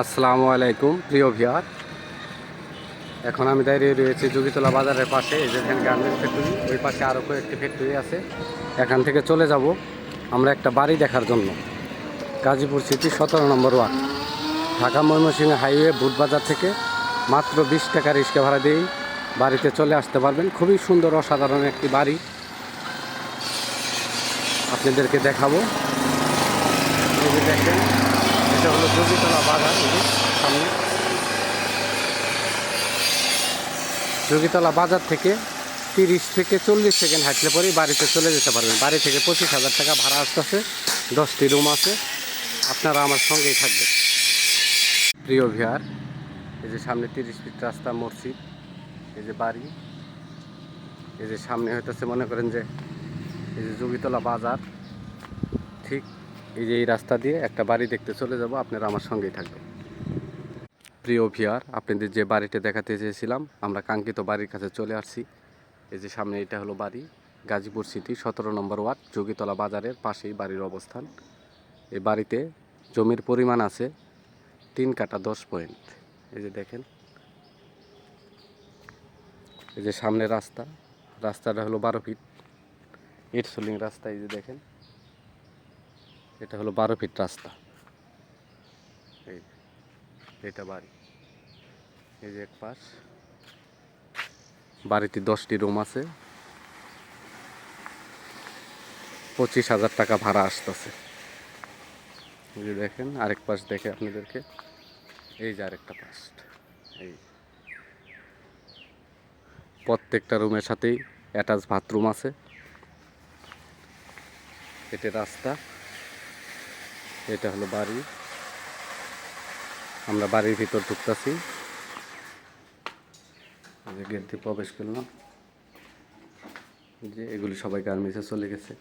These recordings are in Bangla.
আসসালামু আলাইকুম, প্রিয় ভিয়ার এখন আমি দাঁড়িয়ে রয়েছি যোগীতলা বাজারের পাশে যেখানে গার্মেন্টস ফ্যাক্টরি, ওই পাশে আরও কয়েকটি ফ্যাক্টরি আছে। এখান থেকে চলে যাব আমরা একটা বাড়ি দেখার জন্য। গাজীপুর সিটি সতেরো নম্বর ওয়ার্ড। ঢাকা ময়মনসিংহ হাইওয়ে বুটবাজার থেকে মাত্র বিশ টাকা রিক্সা ভাড়া দিয়েই বাড়িতে চলে আসতে পারবেন। খুবই সুন্দর, অসাধারণ একটি বাড়ি। আপনাদেরকে দেখাবো। দেখেন এটা হলো যোগীতলা এই সামনে। যোগীতলা বাজার থেকে তিরিশ থেকে চল্লিশ সেকেন্ড হাঁটলে পরেই বাড়িতে চলে যেতে পারবেন। বাড়ি থেকে পঁচিশ হাজার টাকা ভাড়া আসতেছে, দশটি রুম আছে, আপনারা আমার সঙ্গেই থাকবেন। প্রিয় ভিয়ার, এই যে সামনে তিরিশ ফিট রাস্তা, মসজিদ, এই যে বাড়ি, এই যে সামনে হইতেছে মনে করেন যে এই যে যোগীতলা বাজার, ঠিক এই যে এই রাস্তা দিয়ে একটা বাড়ি দেখতে চলে যাব, আপনারা আমার সঙ্গেই থাকবেন। প্রিয় ভিয়ার আপনাদের যে বাড়িটা দেখাতে চেয়েছিলাম, আমরা কাঙ্ক্ষিত বাড়ির কাছে চলে আসছি। এই যে সামনে এটা হলো বাড়ি, গাজীপুর সিটি, সতেরো নম্বর ওয়ার্ড, যোগীতলা বাজারের পাশেই বাড়ির অবস্থান। এই বাড়িতে জমির পরিমাণ আছে তিন কাটা দশ পয়েন্ট। এই যে দেখেন। এই যে সামনে রাস্তা, রাস্তাটা হলো বারো ফিট। ইট সোলিং রাস্তা, এই যে দেখেন। এটা হলো বারো ফিট রাস্তা। এই, এটা বাড়ি। এই যে এক পাশ। বাড়িতে দশটি রুম আছে। পঁচিশ হাজার টাকা ভাড়া আসতেছে। দেখেন, আরেক পাশ দেখে আপনাদেরকে। এই যে আরেকটা পাশ। এই। প্রত্যেকটা রুমের সাথেই অ্যাটাচ বাথরুম আছে। এটা রাস্তা। এটা হলো বাড়ি। আমরা বাড়ির ভিতর ঢুকতেছি। গেট দিয়ে প্রবেশ করলাম। যে এগুলি সবাই গার্মেন্টসে চলে গেছে।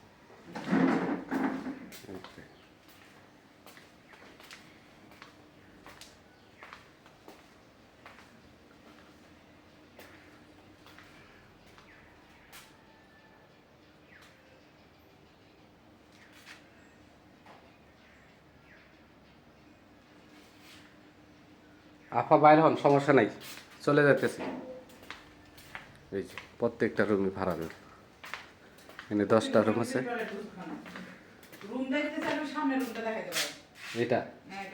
আপা বাইরে হন সমস্যা নাই। চলে যাইতেছি। এই যে প্রত্যেকটা রুমই ভাড়া রুম। এখানে দশটা রুম আছে। এটা? হ্যাঁ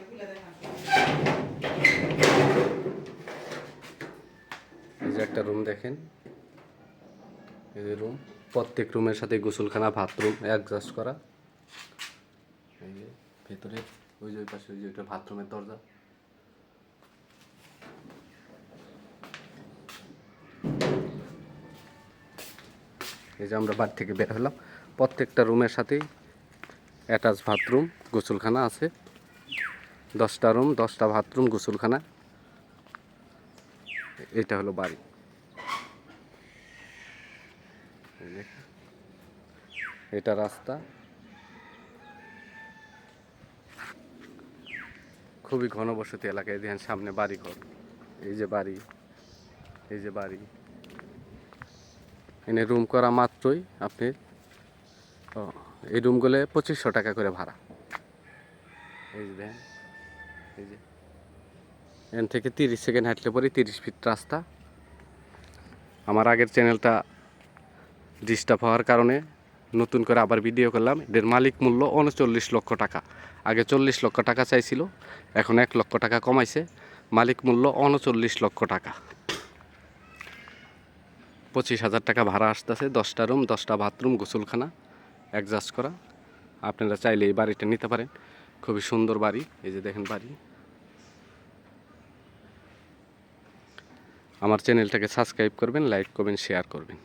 এই যে একটা রুম দেখেন। এই যে রুম। প্রত্যেক রুমের সাথে গোসলখানা বাথরুম অ্যাডজাস্ট করা। এই যে ভেতরে ওই যে ওই পাশে ওই যে ওইটা বাথরুমের দরজা। এই যে আমরা বাড়ি থেকে বের হলাম। প্রত্যেকটা রুমের সাথেই অ্যাটাচ বাথরুম গোসলখানা আছে। দশটা রুম দশটা বাথরুম গোসলখানা। এটা হলো বাড়ি। এটা রাস্তা। খুবই ঘনবসতি এলাকায় দেখেন সামনে বাড়ি ঘর এই যে বাড়ি। এই যে বাড়ি। এনে রুম করা মাত্রই আপনি এই রুমগুলো পঁচিশশো টাকা করে ভাড়া। এই যে থেকে তিরিশ সেকেন্ড হাঁটলে পরে তিরিশ ফিট রাস্তা। আমার আগের চ্যানেলটা ডিস্টার্ব হওয়ার কারণে নতুন করে আবার ভিডিও করলাম। এদের মালিক মূল্য উনচল্লিশ লক্ষ টাকা। আগে চল্লিশ লক্ষ টাকা চাইছিল, এখন এক লক্ষ টাকা কমাইছে। মালিক মূল্য উনচল্লিশ লক্ষ টাকা। পঁচিশ হাজার টাকা ভাড়া আসতেছে। দশটা রুম, দশটা বাথরুম, গোসলখানা অ্যাডজাস্ট করা। আপনারা চাইলে এই বাড়িটা নিতে পারেন। খুবই সুন্দর বাড়ি। এই যে দেখেন বাড়ি। আমার চ্যানেলটাকে সাবস্ক্রাইব করবেন লাইক করবেন শেয়ার করবেন।